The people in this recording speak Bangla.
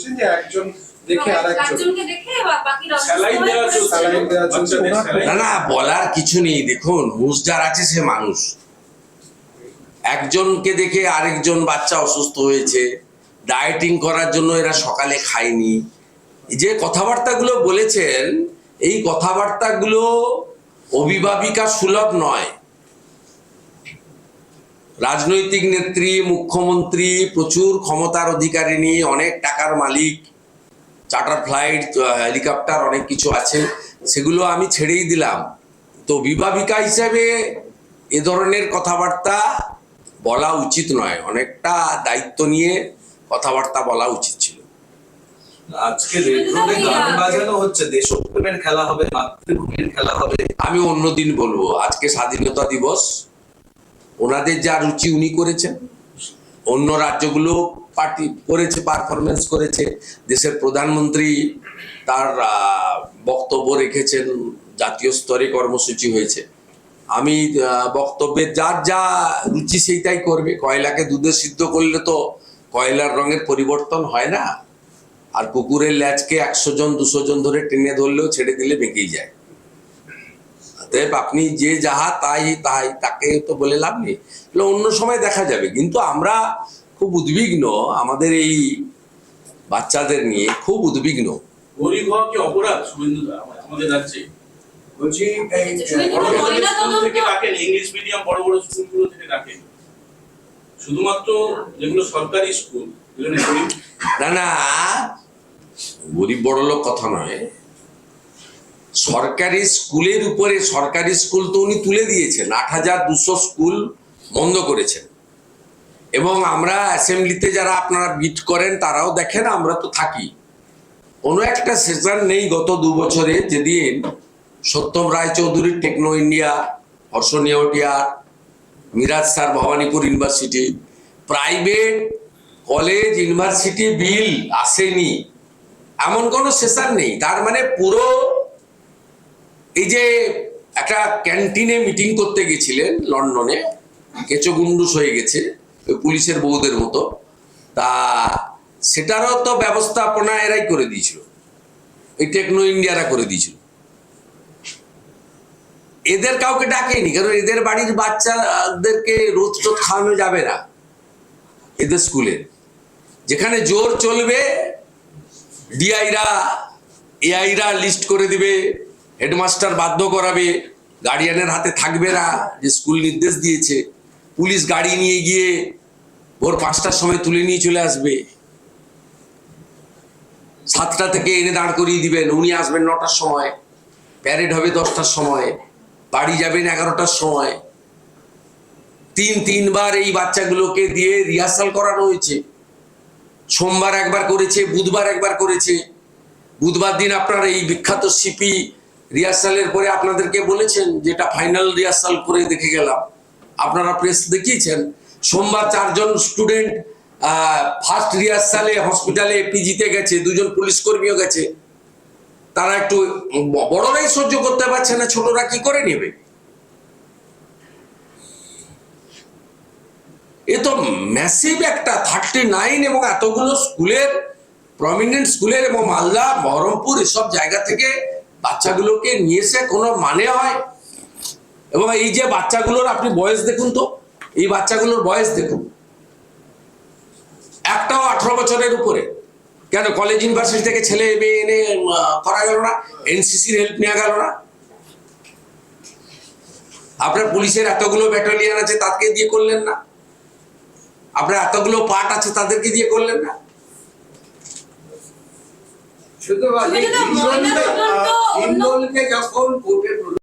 বলছেন যে একজন দেখে। চলছে। চলছে না না বলার কিছু নেই। দেখুন হুঁশ যার আছে সে মানুষ। একজনকে দেখে আরেকজন বাচ্চা অসুস্থ হয়েছে। ডায়েটিং করার জন্য এরা সকালে খায়নি। যে কথাবার্তাগুলো বলেছেন এই কথাবার্তাগুলো অভিভাবিকা সুলভ নয়। রাজনৈতিক নেত্রী মুখ্যমন্ত্রী প্রচুর ক্ষমতার অধিকারিণী অনেক টাকার মালিক চার্টার ফ্লাইট হেলিকপ্টার অনেক কিছু আছে সেগুলো আমি ছেড়েই দিলাম। তো বিভাবিকা হিসেবে এ ধরনের কথাবার্তা বলা উচিত নয়। অনেকটা দায়িত্ব নিয়ে কথাবার্তা বলা উচিত ছিল। আজকে রেড গান বাজানো হচ্ছে। দেশপ্রেমের খেলা হবে মাতৃভূমির খেলা হবে। আমি অন্যদিন বলব আজকে স্বাধীনতা দিবস। ওনাদের যা রুচি উনি করেছেন, অন্য রাজ্যগুলো পার্টি করেছে পারফরমেন্স করেছে, দেশের প্রধানমন্ত্রী তার বক্তব্য রেখেছেন, জাতীয় স্তরে কর্মসূচি হয়েছে। আমি বক্তব্যে যার যা রুচি সেইটাই করবে। কয়লাকে দুধে সিদ্ধ করলে তো কয়লার রঙের পরিবর্তন হয় না। আর কুকুরের ল্যাচকে একশো জন, দুশো জন ধরে টেনে ধরলেও ছেড়ে দিলে বেঁকেই যায়। অতএব আপনি যে যাহা তাই তাই তাকে তো বলে লাভ নেই। অন্য সময় দেখা যাবে। কিন্তু আমরা খুব উদ্বিগ্ন আমাদের এই বাচ্চাদের নিয়ে খুব উদ্বিগ্ন। গরিব হওয়া কি অপরাধ শুভেন্দু আমাদের রাজ্যে বলছি বড় বড় স্কুল তদন্ত- থেকে ডাকেন ইংলিশ মিডিয়াম বড় বড় স্কুলগুলো থেকে ডাকেন। শুধুমাত্র যেগুলো সরকারি স্কুল না না গরিব বড় লোক কথা নয়। সরকারি স্কুলের উপরে সরকারি স্কুল তো উনি তুলে দিয়েছেন, আট হাজার দুশো স্কুল বন্ধ করেছেন। এবং আমরা অ্যাসেম্বলিতে যারা আপনারা বিট করেন, তারাও দেখেন, আমরা তো থাকি। কোনো একটা সেশন নেই গত দু বছরে, যেদিন Satyam রায়চৌধুরীর Techno India Harsh Neotia Miraj sir Bhawanipur university, private college university bill আসেনি। এমন কোনো সেশন নেই। তার মানে পুরো এই যে একটা ক্যান্টিনে মিটিং করতে গেছিলেন লন্ডনে, কেঁচো গুন্ডুস হয়ে গেছে, ওই পুলিশের বউদের মতো। তা সেটারও তো ব্যবস্থাপনা এরাই করে দিয়েছিল। এই টেকনো ইন্ডিয়ারা করে দিয়েছিল। এদের কাউকে ডাকেনি, কারণ এদের বাড়ির বাচ্চাদেরকে রোদ টোদ খাওয়ানো যাবে না এদের স্কুলে। যেখানে জোর চলবে, ডিআইরা, এআইরা লিস্ট করে দিবে। হেডমাস্টার বাধ্য করাবে গার্ডিয়ানের হাতে থাকবে না, যে স্কুল নির্দেশ দিয়েছে। পুলিশ গাড়ি নিয়ে গিয়ে ভোর পাঁচটার সময় তুলে নিয়ে চলে আসবে। সাতটা থেকে এনে দাঁড় করিয়ে দিবেন, উনি আসবেন নটার সময় প্যারেড হবে দশটার সময়, বাড়ি যাবেন এগারোটার সময়। তিন, তিনবার এই বাচ্চাগুলোকে দিয়ে রিহার্সাল করানো হয়েছে। সোমবার একবার করেছে, বুধবার একবার করেছে। বুধবার দিন আপনার এই বিখ্যাত সিপি রিহার্সালের পরে আপনাদেরকে বলেছেন যেটা ফাইনাল রিহার্সাল করে দেখে গেলাম? আপনারা প্রেস দেখিয়েছেন। সোমবার চারজন স্টুডেন্ট ফার্স্ট রিহার্সালে হসপিটালে পিজিতে গেছে, দুজন পুলিশ কর্মীও গেছে। তারা একটু বড়রাই সহ্য করতে পারছে না, ছোটরা কি করে নেবে? এ তো ম্যাসিভ একটা থার্টি নাইন এবং এতগুলো স্কুলের প্রমিনেন্ট স্কুলের এবং মালদা, বহরমপুর এসব জায়গা থেকে বাচ্চাগুলোকে নিয়ে এসে কোনো মানে হয়? এবং এই যে বাচ্চাগুলোর আপনি বয়স দেখুন তো, এই বাচ্চাগুলোর বয়স দেখুন। একটাও আঠারো বছরের উপরে। কেন? কলেজ ইউনিভার্সিটি থেকে ছেলে, মেয়ে এনে করা গেল না? এনসিসির হেল্প নেওয়া গেল না? আপনার পুলিশের এতগুলো ব্যাটালিয়ান আছে তাকে দিয়ে করলেন না? আপনার এতগুলো পার্ট আছে, তাদেরকে দিয়ে করলেন না? অন্য- হিন্দোলকে যখন কোর্টে